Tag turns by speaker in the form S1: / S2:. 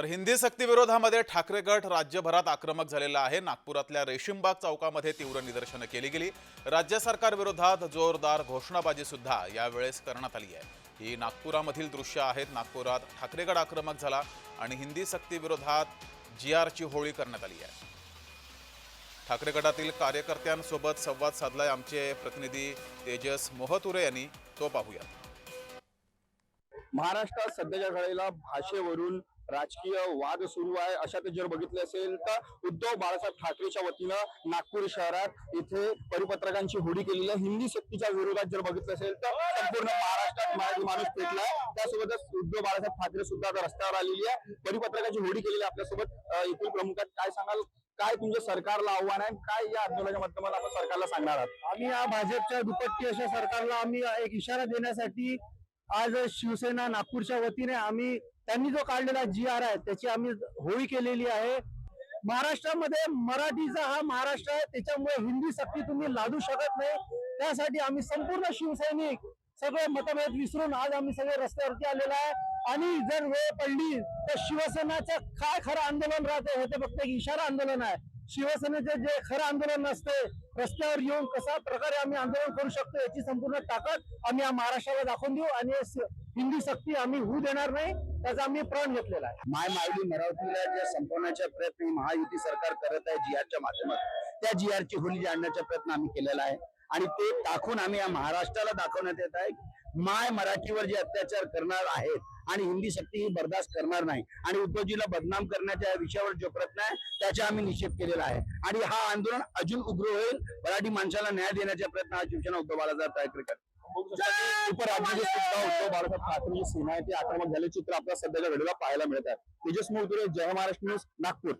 S1: तर हिंदी सक्ती विरोधामध्ये ठाकरे गट राज्यभरात आक्रमक झालेला आहे. नागपुरातल्या रेशीमबाग चौकामध्ये तीव्र निदर्शनं केली गेली. राज्य सरकार विरोधात जोरदार घोषणाबाजी सुद्धा यावेळेस करण्यात आली आहे. ही नागपुरामधील दृश्य आहेत. नागपुरात ठाकरेगड आक्रमक झाला आणि हिंदी सक्ती विरोधात जी आरची होळी करण्यात आली आहे. ठाकरे गटातील कार्यकर्त्यांसोबत संवाद साधलाय आमचे प्रतिनिधी तेजस मोहतुरे यांनी. तो पाहूया
S2: महाराष्ट्रात सध्याच्या घडीला भाषेवरून राजकीय वाद सुरू आहे. अशात जर बघितले असेल तर उद्धव बाळासाहेब ठाकरेच्या वतीनं नागपूर शहरात इथे परिपत्रकांची होडी केलेली आहे. हिंदी सक्तीच्या विरोधात जर बघितलं असेल तर संपूर्ण महाराष्ट्रात मराठी माणूस पेटलाय त्यासोबतच उद्धव बाळासाहेब ठाकरे सुद्धा आता रस्त्यावर आलेली आहे. परिपत्रकाची होडी केलेली आहे आपल्यासोबत. एकूण प्रमुखात काय सांगाल? काय तुमच्या सरकारला आव्हान आहे? काय या आंदोलनाच्या माध्यमातून आपण सरकारला सांगणार आहात?
S3: आम्ही या भाजपच्या दुपट्टी अशा सरकारला आम्ही एक इशारा देण्यासाठी आज शिवसेना नागपूरच्या वतीने आम्ही त्यांनी जो काढलेला जी आर आहे त्याची आम्ही होळी केलेली आहे. महाराष्ट्रामध्ये मराठीचा हा महाराष्ट्र आहे त्याच्यामुळे हिंदी सक्ती तुम्ही लादू शकत नाही. त्यासाठी आम्ही संपूर्ण शिवसैनिक सगळे मतभेद विसरून आज आम्ही सगळे रस्त्यावरती आलेलो आहे. आणि जर वेळ पडली तर शिवसेनाचं काय खरं आंदोलन राहते हे ते फक्त एक इशारा आंदोलन आहे. शिवसेनेचे जे खरं आंदोलन नसते रस्त्यावर येऊन कशा प्रकारे आम्ही आंदोलन करू शकतो याची संपूर्ण ताकद आम्ही या महाराष्ट्राला दाखवून देऊ आणि हिंदी सक्ती आम्ही होऊ देणार नाही त्याचा आम्ही प्राण घेतलेला आहे.
S2: माय मायली मराठीला जे संपवण्याचा प्रयत्न महायुती सरकार करत आहे जीआरच्या माध्यमातून. त्या जीआरची होली आणण्याचा प्रयत्न आम्ही केलेला आहे. आणि ते दाखवून आम्ही या महाराष्ट्राला दाखवण्यात येत आहे. माय मराठीवर जे अत्याचार करणार आहेत आणि हिंदी सक्ती ही बर्दाश्त करणार नाही आणि उद्धवजीला बदनाम करण्याच्या विषयावर जो प्रयत्न आहे त्याचा आम्ही निषेध केलेला आहे. आणि हा आंदोलन अजून उग्र होईल मराठी माणसाला न्याय देण्याचा प्रयत्न हा शिवसेना उद्धव बाळासाहेब ठाकरे करतात उपराज्याचे सुद्धा उद्धव बाळासाहेब ठाकरे जी सेना ती आक्रमक झाले चित्र आपल्याला सध्याच्या घडीला पाहायला मिळत आहे तेजस मोहतुरे जय महाराष्ट्र न्यूज नागपूर.